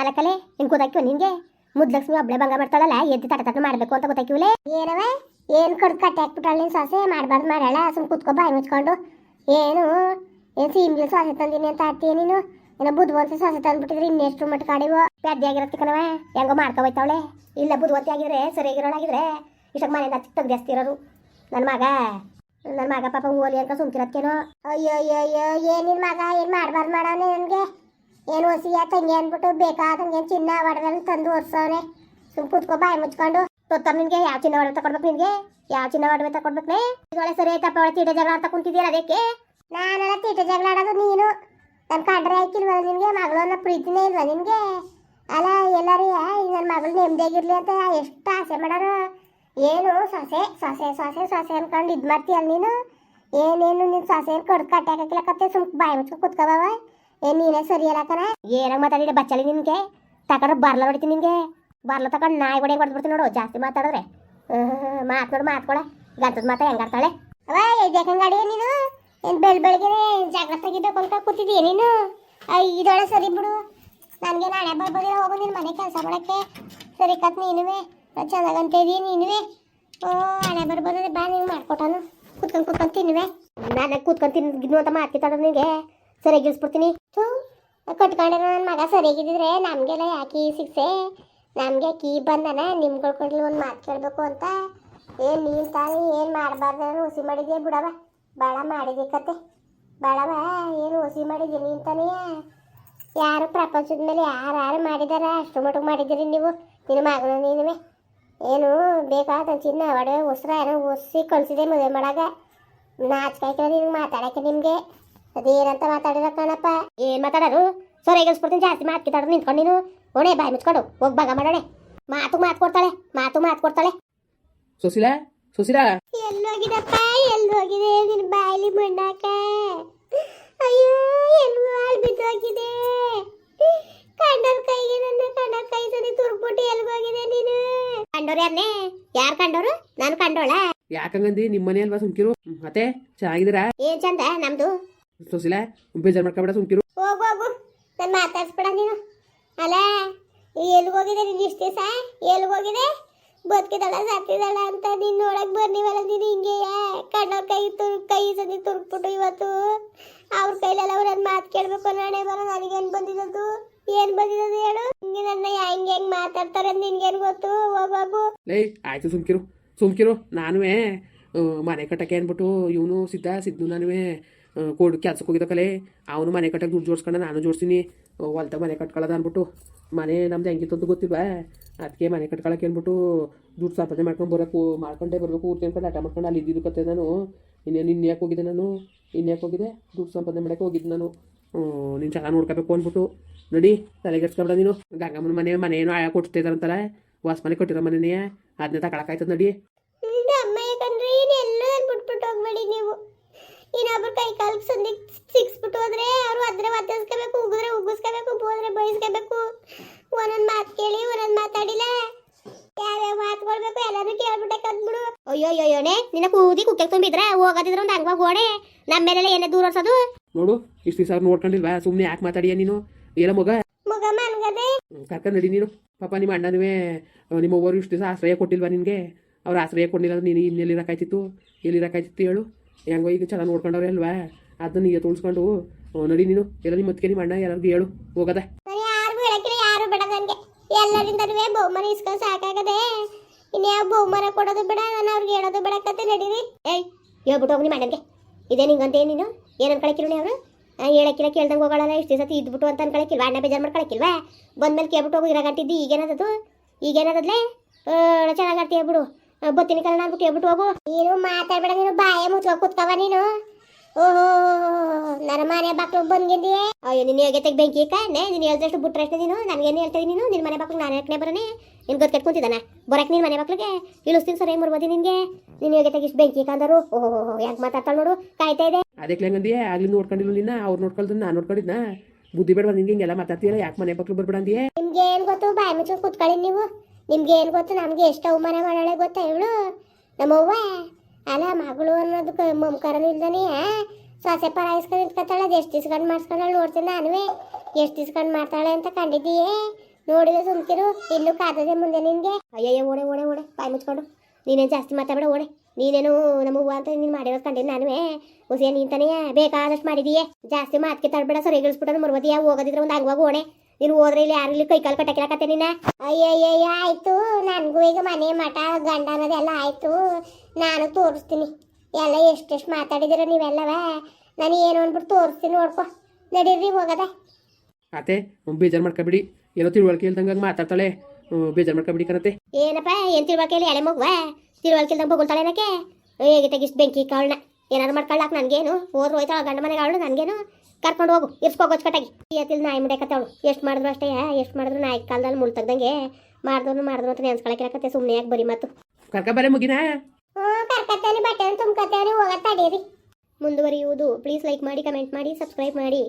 ಅಲಕಲೆ ನಿನ್ ಗೊತ್ತಾಕ್ಯೋ ನಿನ್ಗೆ ಮುದ್ಲಕ್ಷ್ಮಿ ಒಬ್ಳೆ ಭಂಗ ಮಾಡ್ತಾಳಲ್ಲ ಎದ್ದು ತಟ ತಟ ಮಾಡ್ಬೇಕು ಅಂತ ಗೊತ್ತಾಕ್ಯವಳೆ ಏನವ? ಏನ್ ಕಡ್ದು ಕಟ್ಟಿ ಹಾಕ್ಬಿಟ್ಟಾಳ ನಿನ್ ಸೊಸೆ? ಮಾಡ್ಬಾರ್ದು ಮಾಡಲ್ಲ ಸುಮ್ ಕುತ್ಕೊ ಬಾಯಿ ಮುಚ್ಕೊಂಡು. ಏನು? ಏನ್ ಸೀಮ್ಲಿ ಸೊಸೆ ತಂದಿನಿ ಅಂತ ಆಡ್ತೀಯ ನೀನು? ಏನೋ ಬುದ್ಧವಂತ ಸೊಸೆ ತಂದ್ಬಿಟ್ಟಿದ್ರೆ ಇನ್ನೆಷ್ಟು ಮಟ್ಟ ಕಾಡಿವ? ಪ್ಯಾದ್ಯ ಆಗಿರತ್ತೆ ಕಣವ ಹೆಂಗೋ ಮಾಡ್ಕೊ ಹೋಯ್ತಾವಳೆ. ಇಲ್ಲ ಬುದ್ಧವಂತಿ ಆಗಿದ್ರೆ ಸರಿಯಾಗಿರೋಳಾಗಿದ್ರೆ ಇಷ್ಟಕ್ಕೆ ಮನೆಯಿಂದ ತೆಗ್ದು ಜಾಸ್ತಿ ಇರೋರು. ನನ್ನ ಮಗ ನನ್ನ ಮಗ ಪಾಪ ಓಲಿ ಅಂತ ಸುಮ್ಕಿರತ್ತೇನೋ. ಅಯ್ಯೋ ಅಯ್ಯೋ ಅಯ್ಯೋ ಏನಿನ್ ಮಗ? ಏನ್ ಮಾಡ್ಬಾರ್ದು ಮಾಡವನೆ ನನಗೆ? ಏನು ಹೊಸಿಯ ತಂಗಿ ಅಂದ್ಬಿಟ್ಟು ಬೇಕಾದಂಗೆ ಚಿನ್ನ ಒಡವೆಲ್ಲ ತಂದು ಒರ್ಸವನೆ. ಸುಮ್ ಕೂತ್ಕೊ ಬಾಯಿ ಮುಚ್ಕೊಂಡು. ತೊತ್ತ ನಿನ್ಗೆ ಯಾವ ಚಿನ್ನ ಒಡವೆ ತಕೊಡ್ಬೇಕು ನಿನ್ಗೆ ಯಾವ ಚಿನ್ನ ಒಡವೆ ತಕೊಡ್ಬೇಕ್ನೆ ಇದೊಳೆ ಸರಿ ಆಯ್ತಪ್ಪ ಒಳ್ಳೆ ತೀಟ ಜಗಳ ಆಡ್ತಾ ಕುಂತಿದ್ದೀರ ಅದಕ್ಕೆ? ನಾನೆಲ್ಲ ತೀಟ ಜಗಳ ಆಡೋದು ನೀನು. ನನ್ನ ಕಂಡ್ರೆ ಆಯ್ಕಿಲ್ವಲ್ಲ ನಿನ್ಗೆ? ಮಗಳು ಅನ್ನೋ ಪ್ರೀತಿನೇ ಇಲ್ವಾ ನಿನ್ಗೆ? ಅಲ್ಲ, ಎಲ್ಲರೂ ನನ್ನ ಮಗಳು ನೆಮ್ಮದಿಯಾಗಿರ್ಲಿ ಅಂತ ಎಷ್ಟು ಆಸೆ ಮಾಡೋರು? ಏನು ಸೊಸೆ ಸೊಸೆ ಸೊಸೆ ಸೊಸೆ ಅನ್ಕೊಂಡು ಇದು ಮಾಡ್ತೀಯಲ್ಲ ನೀನು? ಏನೇನು ನಿನ್ನ ಸೊಸೆ ಏನು ಕಡ್ದು ಕತ್ತೆ? ಸುಮ್ ಬಾಯಿ ಮುಚ್ಕೊಂಡು ಕುತ್ಕೋಬವ ಏನ್ ನೀನೇ ಸರಿ ಅಲ್ಲಕನ ಏನಾಗ ಮಾತಾಡಿದೆ ಬಚ್ಚಲಿ ನಿನ್ಗೆ. ತಕೊಂಡ್ರೆ ಬರ್ಲ ಹೊಡಿತೀನಿ ನಿನ್ಗೆ. ಬರ್ಲ ತಗೊಂಡು ನಾಯಿ ಹೊಡೆಯಂಗೆ ಹೊಡ್ಬಿಡ್ತೀನಿ ನೋಡು, ಜಾಸ್ತಿ ಮಾತಾಡಿದ್ರೆ. ಮಾತು ನೋಡು ಮಾತ್ಕೊಳ ಗಂಟದ ಮಾತ ಹೆಂಗಾಡ್ತಾಳೆ ಅವ ಎದ್ದೇಕಂಗಾಡಿ ನೀನು? ಏನು ಬೆಳ್ ಬೆಳಗ್ಗೆ ಜಾಗ್ರತಾಗಿದ್ದ ಕೊಂಡ್ಕ ಕೂತಿದ್ದೀಯ ನೀನು? ಇದೊಳೆ ಸರಿ ಬಿಡು. ನನಗೆ ನಾಳೆ ಬರ್ಬೋದಿಲ್ಲ, ಹೋಗು ನಿನ್ನ ಮನೆ ಕೆಲಸ ಮಾಡೋಕ್ಕೆ. ಸರಿ ಕತ್ ನೀನುವೆ. ಚೆನ್ನಾಗಂತ ಇದೀಯ ನೀನುವೆ? ಓ ಹಣೆ ಬರ್ಬೋದ್ರೆ ಬಾ ನೀನು ಮಾಡ್ಕೊಟ್ಟಾನು. ಕುತ್ಕೊಂಡು ಕುತ್ಕೊಂಡು ತಿನ್ನುವೆ. ನಾನು ಕೂತ್ಕೊಂಡು ತಿನ್ನು ಅಂತ ಮಾತಿತ್ತಾಡ ನಿನಗೆ ಸರಿಯಾಗಿ ಇಳಿಸ್ಬಿಡ್ತೀನಿ ಥೂ ಕಟ್ಕೊಂಡಿರೋ ನನ್ನ ಮಗ ಸರಿಯಾಗಿದ್ದಿದ್ರೆ ನಮಗೆಲ್ಲ ಯಾಕೆ ಶಿಕ್ಷೆ? ನಮಗೆ ಕೀ ಬಂದನ ನಿಮ್ಗಳ ಕೊಡಲಿ ಒಂದು ಮಾತು ಕೇಳಬೇಕು ಅಂತ. ಏನು ನೀನು ತಾನೇ ಏನು ಮಾಡಬಾರ್ದು ಹುಸಿ ಮಾಡಿದ್ಯಾ ಬಿಡವ? ಭಾಳ ಮಾಡಿದೆ ಕತೆ. ಭಾಳವ ಏನು ಹುಸಿ ಮಾಡಿದ್ಯಾ ನೀನು ತಾನೇ? ಯಾರು ಪ್ರಪಂಚದ ಮೇಲೆ ಯಾರು ಯಾರು ಮಾಡಿದಾರ? ಅಷ್ಟು ಮಟ್ಟಿಗೆ ಮಾಡಿದ್ದೀರಿ ನೀವು. ನಿನ್ನ ಮಗನ ನೀನುವೆ. ಏನು ಬೇಕಾದ ಚಿನ್ನ, ಒಡವೆ, ಉಸಿರ, ಏನೋ ಉಸಿ ಕಳ್ಸಿದೆ ಮದುವೆ ಮಾಡಾಗ. ನಾಚ್ಕಾಯ್ಕೆ ನಿಮ್ಗೆ ಮಾತಾಡೋಕೆ ನಿಮಗೆ. ಅದೇನಂತ ಮಾತಾಡಿರ ಕಣಪ್ಪ? ಏನ್ ಮಾತಾಡೋರು ಸೊರೆಗಿಸ್ಬಿಡ್ತೀನಿ ಜಾಸ್ತಿ ಮಾತ್ಕಿತಾಡೋದು ನಿಂತ್ಕೊಂಡು ನೀನು. ಓಣೆ ಬಾಯಿ ಮುಚ್ಕೊಂಡು ಹೋಗ್ ಭಾಗ ಮಾಡೋಣೆ. ಮಾತು ಮಾತು ಕೊಡ್ತಾಳೆ ಮಾತು ಮಾತು ಕೊಡ್ತಾಳೆ. ಸುಶೀಲಾ ಸುಶೀಲಾ. ಎಲ್ಲೋಗಿದಪ್ಪ ಎಲ್ಲೋಗಿದೆ ನಿನ್ನ ಬಾಯಲ್ಲಿ ಮಣ್ಣಾಕ. ಅಯ್ಯೋ ಎಲ್ಲೂ ಹಾಳು ಬಿದ್ದೋಗಿದೆ. ಕಂಡೋರ್ ಕೈಗೆ ನನ್ನ ಕಂಡೋರ್ ಕೈ ಸರಿ ತುರ್ಬಿಟ್ಟು ಎಲ್ಗೋಗಿದೆ ನೀನು. ಕಂಡೋರು ಯಾರನ್ನೇ ಯಾರು ಕಂಡೋರು? ನಾನು ಕಂಡೋಳ? ಯಾಕಂಗಂದಿ ನಿಮ್ಮ ಮನೆ ಅಲ್ವಾ ಸುಮ್ಕಿರು? ಮತ್ತೆ ಚೆನ್ನಾಗಿದ್ದೀರಾ? ಏನ್ ಚಂದ ನಮ್ದು? ಸುಶೀಲಾ ಬೇಜಾರು ಮಾಡ್ಕೊಬೇಡ ಸುಮ್ಕಿರು. ಹೋಗು ಹೋಗು. ನಾನು ಮಾತಾಡ್ಸ್ಬೇಡ ನೀನು. ಅಲ್ಲ ಎಲ್ಗೋಗಿದೆ ನೀನು ಇಷ್ಟು ದಿವಸ? ಎಲ್ಗೋಗಿದೆ ಬದುಕಿದಳ ಸತ್ತಿದಳ ಅಂತ ನೀನು ನೋಡಕ್ ಬರ್ನಿವಲ್ಲ ನೀನು ಹಿಂಗೆ. ಕಣ್ಣ ಕೈ ತುರ್ ಕೈ ಸದಿ ತುರ್ಕ್ಬಿಟ್ಟು ಇವತ್ತು. ಅವ್ರ ಕೈಲೆಲ್ಲ ನನ್ನ ಮಾತು ಕೇಳಬೇಕು ನಾಳೆ ಬರೋ ನನಗೇನು ಬಂದಿರೋದು? ಏನು ಬಂದಿರೋದು ಹೇಳು? ಹಿಂಗೆ ನನ್ನ ಹೆಂಗೆ ಹೆಂಗೆ ಮಾತಾಡ್ತಾರೆ ನಿನ್ಗೇನು ಗೊತ್ತು? ಹೋಗೋಗು ಲೈ ಆಯ್ತು ಸುಮ್ಕಿರು. ಸುಮ್ಕಿರು. ನಾನುವೇ ಮನೆ ಕಟ್ಟಕ್ಕೆ ಅಂದ್ಬಿಟ್ಟು ಇವನು ಸಿದ್ಧ ಸಿದ್ದು ನಾನುವೇ. ಕೋಡ್ ಕೆಲ್ಸಕ್ಕೆ ಹೋಗಿದ ಕಲೆ, ಅವನು ಮನೆ ಕಟ್ಟಕ್ಕೆ ದುಡ್ಡು ಜೋಡಿಸ್ಕೊಂಡು, ನಾನು ಜೋಡಿಸ್ತೀನಿ. ಹೊಲ್ತ ಮನೆ ಕಟ್ಕೊಳ್ಳೋದು ಅಂದ್ಬಿಟ್ಟು ಮನೆ ನಮ್ದು ಹೆಂಗಿತ್ತು ಅಂತ ಗೊತ್ತಿಲ್ವಾ? ಅದಕ್ಕೆ ಮನೆ ಕಟ್ಕೊಳಕ್ಕೆ ಅಂದ್ಬಿಟ್ಟು ದುಡ್ಡು ಸಂಪಾದನೆ ಮಾಡ್ಕೊಂಡು ಬರೋಕು ಮಾಡ್ಕೊಂಡೇ ಬರಬೇಕು ಊರ್ತಿ ಅನ್ಕೊಂಡು ಆಟ ಮಾಡ್ಕೊಂಡು ಅಲ್ಲಿ ಇದ್ದಿದ್ದು ಕತೆ ನಾನು. ಇನ್ನೇನು ಇನ್ಯಾಕೆ ಹೋಗಿದ್ದೆ ನಾನು? ಇನ್ಯಾಕೆ ಹೋಗಿದ್ದೆ? ದುಡ್ಡು ಸಂಪಾದನೆ ಮಾಡೋಕೆ ಹೋಗಿದ್ದು ನಾನು. ನೀನು ಚೆನ್ನಾಗಿ ನೋಡ್ಕೋಬೇಕು ಅಂದ್ಬಿಟ್ಟು ನಡಿ ತಲೆಗೆಡ್ಸ್ಕೊಬೇಡ ನೀನು. ಗಂಗಮ್ಮನ ಮನೆ ಮನೆ ಆಯಾ ಆಯ ಕೊಡ್ತಿದಾರಂತಲ್ಲ ವಾಸ ಮನೆ ಕೊಟ್ಟಿರೋ ಮನೆನೇ. ಅದನ್ನ ತಗೊಳಕಾಯ್ತದ ನಡಿ. ಅಮ್ಮ ಯಾಕಂದ್ರೆ ಇನ್ನೆಲ್ಲ ಬಿಟ್ಬಿಟ್ಟು ಹೋಗ್ಬೇಡಿ ನೀವು. ಇನ್ನೊಬ್ರು ಕೈ ಕಾಲು ಸಂದಿ ಸಿಕ್ಸ್ಬಿಟ್ಟು ಹೋದ್ರೆ ಅವರು ಅದ್ರ ಒತ್ತಿಸ್ಕೋಬೇಕು ಉಗಿದ್ರೆ ಉಗಿಸ್ಕೋಬೇಕು ಬೋದ್ರೆ ಬಯಸ್ಕೋಬೇಕು ಒಂದೊಂದು ಮಾತು ಕೇಳಿ ಒಂದೊಂದು ಮಾತಾಡಿಲ್ಲ. ಯಾವ್ಯಾವ ಮಾತುಕೊಳ್ಬೇಕು ಎಲ್ಲಾನು ಕೇಳ್ಬಿಟ್ಟೆ ಕದ್ಬಿಡು. ಅಯ್ಯೋ ಅಯ್ಯೋನೆ ನಿನ್ನ ಕೂದಿ ಕುಕ್ಕೆ ತುಂಬಿದ್ರೆ? ಹೋಗೋದಿದ್ರೆ ಒಂದು ಹಂಗ ಗೋಡೆ ನಮ್ಮ ಮೇಲೆಲ್ಲ ಏನೇ ದೂರ ಓಡ್ಸೋದು ನೋಡು ಇಷ್ಟು ದಿವಸ ನೋಡ್ಕೊಂಡಿಲ್ವಾ? ಸುಮ್ಮನೆ ಯಾಕೆ ಮಾತಾಡಿಯ ನೀನು? ಏನ ಮಗ? ಮಗ ಮನ್ಗದೆ. ಕರ್ಕೊಂಡು ನಡಿ ನೀನು. ಪಾಪ ನಿಮ್ಮ ಅಣ್ಣನುವೇ ನಿಮ್ಮ ಒಬ್ಬರು ಇಷ್ಟು ದಿವಸ ಆಶ್ರಯ ಕೊಟ್ಟಿಲ್ವಾ ನಿನಗೆ? ಅವ್ರು ಆಶ್ರಯ ಕೊಡಲಿಲ್ಲ ಅಂದ್ರೆ ನೀನು ಇನ್ನೆಲ್ಲಿ ಇರೋಕ್ಕಾಯ್ತಿತ್ತು ಎಲ್ಲಿ ಇರೋಕ್ಕಾಯ್ತಿತ್ತು ಹೇಳು? ಹೆಂಗೋ ಈಗ ಚೆನ್ನಾಗಿ ನೋಡ್ಕೊಂಡವ್ರೆ ಅಲ್ವಾ? ಅದನ್ನ ಈಗ ತುಳ್ಸ್ಕೊಂಡು ನಡಿ ನೀನು. ಎಲ್ಲ ನಿಮ್ಮ ಮತ್ತೆ ನಿಮ್ಮ ಅಣ್ಣ ಎಲ್ಲರಿಗೂ ಹೇಳು. ಹೋಗದ. ಎಲ್ಲರಿಂದನೂ ಬಹುಮಾನ ಇಸ್ಕೊಂಡು ಸಾಕಾಗದೆ. ಇನ್ಯಾವ ಬಹುಮಾನ ಕೊಡೋದು ಬೇಡ ನಾನು ಅವ್ರಿಗೆ ಹೇಳೋದು ಬೇಡ ಕತೆ ನಡೀರಿ. ಏಯ್ ಹೇಳ್ಬಿಟ್ಟು ಹೋಗಿ ಅಣ್ಣನಿಗೆ. ಇದೇ ನಿಂಗಂತೆ ನೀನು? ಏನು ಅವರು ಹೇಳಕ್ಕಿಲ್ಲ ಕೇಳ್ದಂಗೆ ಹೋಗೋಣ ಇಷ್ಟು ದಿವಸ ಇದ್ಬಿಟ್ಟು ಅಂತ ಅನ್ಕೊಳಕಿಲ್ವಾ ಅಣ್ಣ ಬೇಜಾರು ಮಾಡ್ಕೊಳಕಿಲ್ವಾ ಬಂದ್ಮೇಲೆ ಕೇಳ್ಬಿಟ್ಟು ಹೋಗು ಇರಾಗಂಟಿದ್ದು ಈಗೇನದದು ಈಗೇನದದ್ಲೆ? ಚೆನ್ನಾಗಿ ಆಡ್ತೀಯ ಬಿಡು. ಬತ್ತಿನ ಕಲ್ಲ ಅಂದ್ಬಿಟ್ಟು ಹೇಳ್ಬಿಟ್ಟು ಹೋಗು. ನೀನು ಮಾತಾಡ್ಬೇಡ ನೀನು ಬಾಯ ಮುಚ್ಕೊ ಕೂತ್ಕವ ನೀನು. ಓಹೋ ನರಮನೆ ಮನೆ ಬಾಕ್ಲು ಬಂದಿದ್ದೀಯೇ ಅಯ್ಯೋ ನಿನ್ನ ತೆಗ್ ಬೆಂಕಿ ಕಾನೆ ನೀನು ಹೇಳ್ದಷ್ಟು ಬಿಟ್ರಷ್ಟೇ ನೀನು? ನನಗೇನು ಹೇಳ್ತಾ ನೀನು? ನಿನ್ನ ಮನೆ ಬಾಕ್ಲು ನಾನು ಯಾಕೆ ಬರೋನೆ ನಿನ್ ಗೊತ್ತು ಕುಂತಿದ್ದಾನ? ಬರಕ್ಕೆ ನಿನ್ನ ಮನೆ ಬಾಕ್ಲಿಗೆ ಇಳಿಸ್ತೀನಿ ಸರಿ ಮುರ್ಬೋದು ನಿನಗೆ. ನೀನು ಹೇಗೆ ತೆಗಿಸ್ ಬೆಂಕಿ ಕಾಂದರು ಓಹೋ ಯಾಕೆ ಮಾತಾಡ್ತಾಳೆ ನೋಡು? ಕಾಯ್ತಾ ಇದೆ? ಅದಕ್ಕೆ ಹೆಂಗಂದಿಯೇ ಆಗ್ಲಿ ನೋಡ್ಕೊಂಡಿಲ್ಲ ನಿನ್ನ ಅವ್ರು ನೋಡ್ಕೊಳ್ದು ನಾನು ನೋಡ್ಕೊಂಡಿದ್ನ. ಬುದ್ಧಿ ಬೇಡ ನಿಂಗೆ ಹಿಂಗೆಲ್ಲ ಮಾತಾಡ್ತೀಯಲ್ಲ ಯಾಕೆ ಮನೆ ಬಾಕ್ಲು ಬರ್ಬೇಡ ಅಂದಿಯೇ? ನಿಮ್ಗೆ ಏನು ಗೊತ್ತು? ಬಾಯಿ ಮುಚ್ಚು ಕೂತ್ಕೊಳ್ಳಿ ನೀವು. ನಿಮ್ಗೆ ಏನು ಗೊತ್ತು? ನಮಗೆ ಎಷ್ಟು ಅವಮಾನ ಮಾಡಾಳೆ ಗೊತ್ತಾ ಇವಳು? ನಮ್ಮವ್ವ? ಅಲ್ಲ, ಮಗಳು ಅನ್ನೋದಕ್ಕೆ ಮಮಕಾರನೂ ಇಲ್ದಾನೆ ಸೊಸೆ ಪರ ಇಸ್ಕೊಂಡು ನಿಂತ್ಕೊತಾಳೆ, ಅದು ಎಷ್ಟು ಇಸ್ಕೊಂಡು ಮಾಡಿಸ್ಕೊಂಡಾಳೆ ನೋಡ್ತೀನಿ ನಾನುವೇ. ಎಷ್ಟು ಇಸ್ಕೊಂಡು ಮಾಡ್ತಾಳೆ ಅಂತ ಕಂಡಿದ್ದೀಯೇ. ನೋಡಿದ್ರೆ ಸುಮ್ಕಿರು ಇಲ್ಲೂ ಕಾದದೆ ಮುಂದೆ ನಿನಗೆ. ಅಯ್ಯಯ್ಯ, ಓಡೆ ಓಡೆ ಓಡೆ, ಬಾಯಿ ಮುಚ್ಕೊಂಡು. ನೀನೇನು ಜಾಸ್ತಿ ಮಾತಾಡಬೇಡ, ಓಡೆ. ನೀನೇನು ನಮ್ಮ ಹೂವು ಅಂತ ನೀನು ಮಾಡಿರೋದು ಕಂಡಿದ್ದು ನಾನುವೇ. ಹುಸಿಯ ನೀಂತಾನೆ ಬೇಕಾದಷ್ಟು ಮಾಡಿದೀಯೇ. ಜಾಸ್ತಿ ಮಾತ್ಕೆ ತಡಬೇಡ ಸರಿ ಇಳಿಸ್ಬಿಟ್ಟು ಮರ್ವದಿಯ ಹೋಗೋದಿದ್ರೆ ಒಂದು ಹಂಗವಾಗ ಓಡೆ. ನೀನು ಹೋದ್ರೆ ಇಲ್ಲಿ ಯಾರು ಇಲ್ಲಿ ಕೈಕಾಲು ಕಟ್ಟಕಿರಕತ್ತೆ ನೀನ? ಅಯ್ಯಯ್ಯಯ್ಯ, ಆಯ್ತು. ನನಗೂ ಈಗ ಮನೆ ಮಠ, ಗಂಡ ಅನ್ನೋದೆಲ್ಲ ಆಯ್ತು. ನಾನು ತೋರಿಸ್ತೀನಿ. ಎಲ್ಲ ಎಷ್ಟೆಷ್ಟು ಮಾತಾಡಿದಿರ ನೀವೆಲ್ಲವ? ನಾನು ಏನು ಅಂದ್ಬಿಟ್ಟು ತೋರಿಸ್ತೀನಿ ನೋಡ್ಕೊ. ನಡೀರಿ ಹೋಗದ. ಅತ್ತೆ ಬೇಜಾರು ಮಾಡ್ಕೊಬಿಡಿ. ಏನೋ ತಿಳುವಳಿಕೆ ಇಲ್ದಂಗೆ ಮಾತಾಡ್ತಾಳೆ. ಬೇಜಾರು ಮಾಡ್ಕೊಬಿಡಿ ಕಣತೆ ಏನಪ್ಪ ಏನು ತಿಳುವಳಿಕೆ ಎಳೆ ಮಗುವ? ತಿಳುವಳಿಕೆಲ್ದಂಗೆ ಬಗುಳ್ತಾಳೆ ಏನಕ್ಕೆ? ಹೇಗೆ ತೆಗಿಸ್ ಬೆಂಕಿ ಕಾಳನ್ನ? ಏನಾದ್ರು ಮಾಡ್ಕೊಳ್ಳಾಕ ನನಗೇನು? ಹೋದ್ರು ಹೋಯ್ತಾಳ ಗಂಡ ಮನೆಗೆ ಅವಳು ನನಗೇನು? ಕರ್ಕೊಂಡು ಹೋಗು ಇರ್ಸ್ಕೋಗೊಚ್ಕಟ್ಟಾಗಿ ಎತ್ತಿಲ್ ನಾಯಿ ಮುಡ್ಯಾಕತ್ತವಳು ಎಷ್ಟು ಮಾಡಿದ್ರು ಅಷ್ಟೇ ಎಷ್ಟು ಮಾಡಿದ್ರು ನಾಯಿ ಕಾಲದಲ್ಲಿ ಮುಳ್ತಗ್ದಂಗೆ ಮಾಡಿದ್ರು ಮಾಡಿದ್ರು ಅಂತ ನೆನ್ಸ್ಕೊಳಕಿರಕತ್ತೆ ಸುಮ್ಮನೆ ಯಾಕೆ ಬರೀ ಮಾತು? ಕರ್ಕೊಬಾರೆ ಮುಗಿನಾ? ಹ್ಞೂ ಕರ್ಕತ್ತೇನೆ ಬಟ್ಟೆ ತುಂಬ್ಕತ್ತೇನೆ ಹೋಗತ್ತ ತಡೀರಿ. ಮುಂದುವರಿಯುವುದು ಪ್ಲೀಸ್ ಲೈಕ್ ಮಾಡಿ ಕಮೆಂಟ್ ಮಾಡಿ ಸಬ್ಸ್ಕ್ರೈಬ್ ಮಾಡಿ.